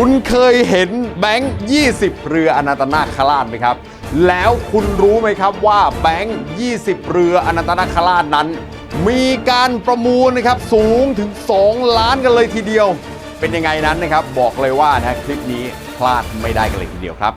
คุณเคยเห็นแบงค์ 20 เรืออนันตนาคราชไหมครับ แล้วคุณรู้ไหมครับว่าแบงค์ 20 เรืออนันตนาคราชนั้น มีการประมูลนะครับสูงถึง 2 ล้านกันเลยทีเดียว เป็นยังไงนั้นนะครับ บอกเลยว่านะคลิปนี้พลาดไม่ได้กันเลยทีเดียวครับ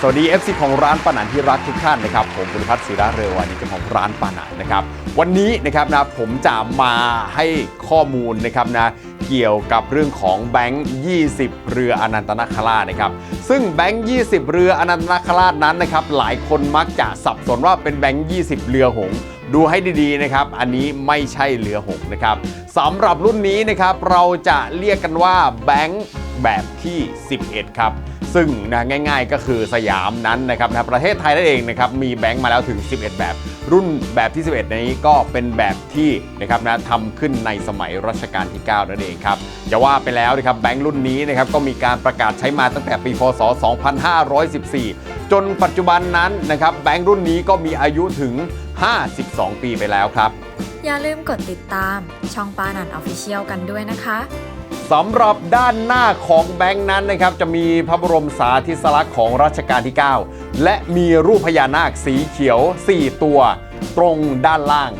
สวัสดี FC ของร้านปานันที่รักทุกท่านนะครับ ผมบุรพัฒน์ศิระเรวานีเจ้าของร้านปานันนะครับ วันนี้นะครับนะผมจะมาให้ข้อมูลนะครับนะเกี่ยวกับเรื่องของแบงค์20 เรืออนันตนาคราชนะครับ ซึ่งแบงค์20 เรืออนันตนาคราชนั้นนะครับ หลายคนมักจะสับสนว่าเป็นแบงค์20 เรือหงดูให้ดีๆนะครับ อันนี้ไม่ใช่เรือหงนะครับสำหรับรุ่นนี้นะครับเราจะเรียกกันว่าแบงค์ แบบที่ 11 ครับ ซึ่งนะง่ายๆก็คือสยามนั้นนะครับนะประเทศไทยนั่นเองนะครับมีแบงค์มาแล้วถึง 11 แบบ รุ่นแบบที่ 11 นี้ก็เป็นแบบที่นะครับนะทำขึ้นในสมัยรัชกาลที่ 9 นั่นเองครับจะว่าไปแล้วนะครับแบงค์รุ่นนี้นะครับก็มีการประกาศใช้มาตั้งแต่ปีพศ 2514 จนปัจจุบันนั้นนะครับแบงค์รุ่นนี้ก็มีอายุถึง 52 ปีไปแล้วครับอย่าลืมกดติดตามช่องปานันออฟฟิเชียลกันด้วยนะคะ สำหรับด้านหน้าของแบงค์นั้นนะครับจะมีพระบรมสาธิสลักษณ์ของรัชกาลที่ 9 และมีรูปพญานาคสีเขียว 4 ตัว ตรงด้านล่าง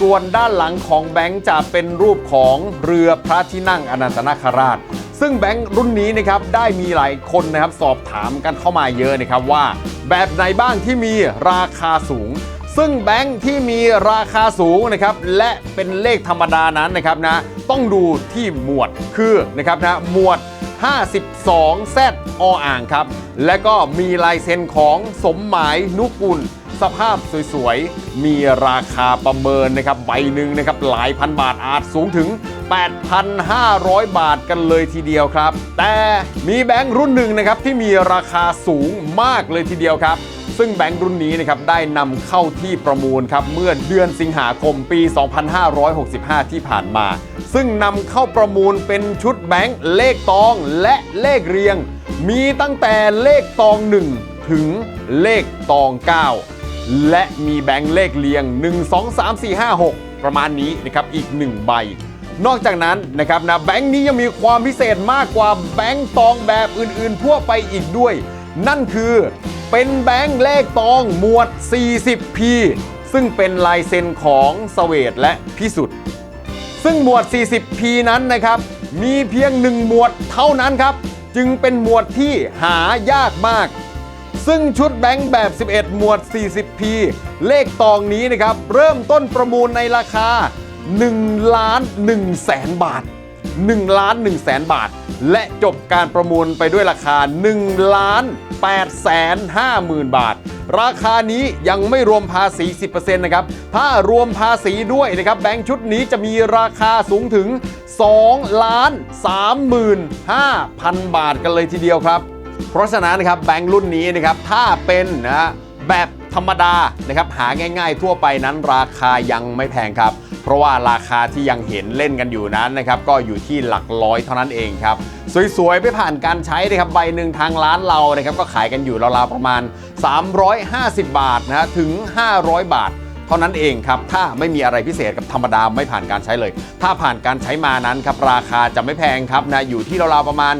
ส่วนด้านหลังของแบงค์จะเป็นรูปของเรือพระที่นั่งอนันตนาคราช ซึ่งแบงค์รุ่นนี้นะครับได้มีหลายคนนะครับสอบถามกันเข้ามาเยอะนะครับว่า แบบไหนบ้างที่มีราคาสูง ซึ่งแบงค์ที่มีราคาสูงนะครับและเป็นเลขธรรมดานั้นนะครับนะต้องดูที่หมวดคือนะครับนะหมวด 52แซดออ่างครับ และก็มีลายเซ็นของสมหมายนุกุล สภาพสวยๆ มีราคาประเมินนะครับใบหนึ่งนะครับหลายพันบาทอาจสูงถึง 8,500 บาทกันเลยทีเดียวครับ แต่มีแบงค์รุ่นหนึ่งนะครับที่มีราคาสูงมากเลยทีเดียวครับ ซึ่งแบงค์รุ่นนี้นะครับได้นำเข้าที่ประมูลครับเมื่อเดือนสิงหาคมปี 2565 ที่ผ่านมา ซึ่งนำเข้าประมูลเป็นชุดแบงค์เลขตองและเลขเรียง มีตั้งแต่เลขตอง 1 ถึงเลขตอง 9 และมีแบงค์เลขเรียง 1 2 3 4 5 6 ประมาณนี้นะครับอีก 1 ใบนอกจากนั้นนะครับนะแบงค์นี้ยังมีความพิเศษมากกว่าแบงค์ตองแบบอื่นๆ ทั่วไปอีกด้วย นั่นคือ เป็นแบงค์เลขตองหมวด 40P ซึ่งเป็นลายเซ็นของสเวตและพิสุทธิ์ซึ่งหมวด 40P นั้นนะครับ มีเพียงหนึ่งหมวดเท่านั้นครับ จึงเป็นหมวดที่หายากมาก ซึ่งชุดแบงค์แบบ 11 หมวด 40P เลขตองนี้นะครับ เริ่มต้นประมูลในราคา1ล้าน1แสนบาท 1ล้าน1แสนบาท และจบการประมูลไปด้วยราคา1ล้าน8แสน5หมื่นบาท ราคานี้ยังไม่รวมภาษี 10%นะครับ ถ้ารวมภาษีด้วยนะครับ แบงค์ชุดนี้จะมีราคาสูงถึง2ล้าน3หมื่น5พันบาทกันเลยทีเดียวครับ เพราะฉะนั้นนะครับแบงค์รุ่นนี้นะครับถ้าเป็นนะแบบธรรมดานะครับหาง่ายๆทั่วไปนั้นราคายังไม่แพงครับ เพราะว่าราคาที่ยังเห็นเล่นกันอยู่นั้นนะครับก็อยู่ที่หลักร้อยเท่านั้นเองครับสวยๆ ไปผ่านการใช้นะครับใบหนึ่งทางร้านเรานะครับก็ขายกันอยู่ราวๆประมาณ 350 บาทนะฮะถึง 500 บาทเท่านั้นเองครับถ้าไม่มีอะไรพิเศษกับธรรมดาไม่ผ่านการใช้เลย ถ้าผ่านการใช้มานั้นครับราคาจะไม่แพงครับนะอยู่ที่ราวๆประมาณ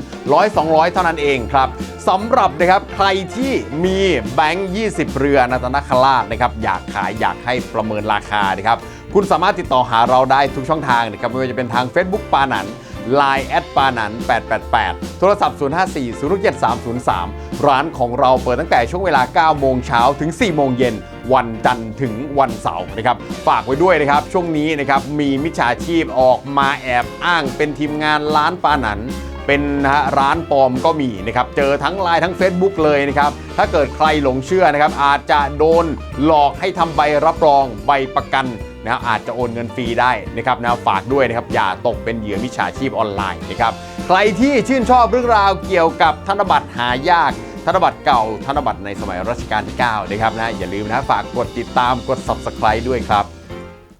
100-200 เท่านั้นเองครับสำหรับนะครับใครที่มีแบงค์ 20 เรือนันตนาคราชนะครับอยากขายอยากให้ประเมินราคานะครับ คุณสามารถติดต่อหาเราได้ทุกช่องทางนะครับไม่ว่าจะเป็นทาง Facebook ปานัน Line แอดปานัน888 โทรศัพท์ 054 07303 ร้านของเราเปิดตั้งแต่ช่วงเวลา 9 โมงเช้าถึง 4 โมงเย็น วันจันทร์ถึงวันเสาร์นะครับ ฝากไว้ด้วยนะครับ ช่วงนี้นะครับ มีมิจฉาชีพออกมาแอบอ้างเป็นทีมงานร้านปานันเป็นนะฮะร้านปลอมก็มีนะครับ เจอทั้งไลน์ทั้ง Facebook เลยนะครับ ถ้าเกิดใครหลงเชื่อนะครับ อาจจะโดนหลอกให้ทำใบรับรองใบประกัน นะครับอาจจะโอนเงินฟรีได้นะครับนะฝากด้วยนะครับอย่าตกเป็นเหยื่อมิจฉาชีพออนไลน์นะครับใครที่ชื่นชอบเรื่องราวเกี่ยวกับธนบัตรหายากธนบัตรเก่าธนบัตรในสมัยรัชกาลที่ 9 นะครับนะอย่าลืมนะฝากกดติดตามกด subscribe ด้วยครับ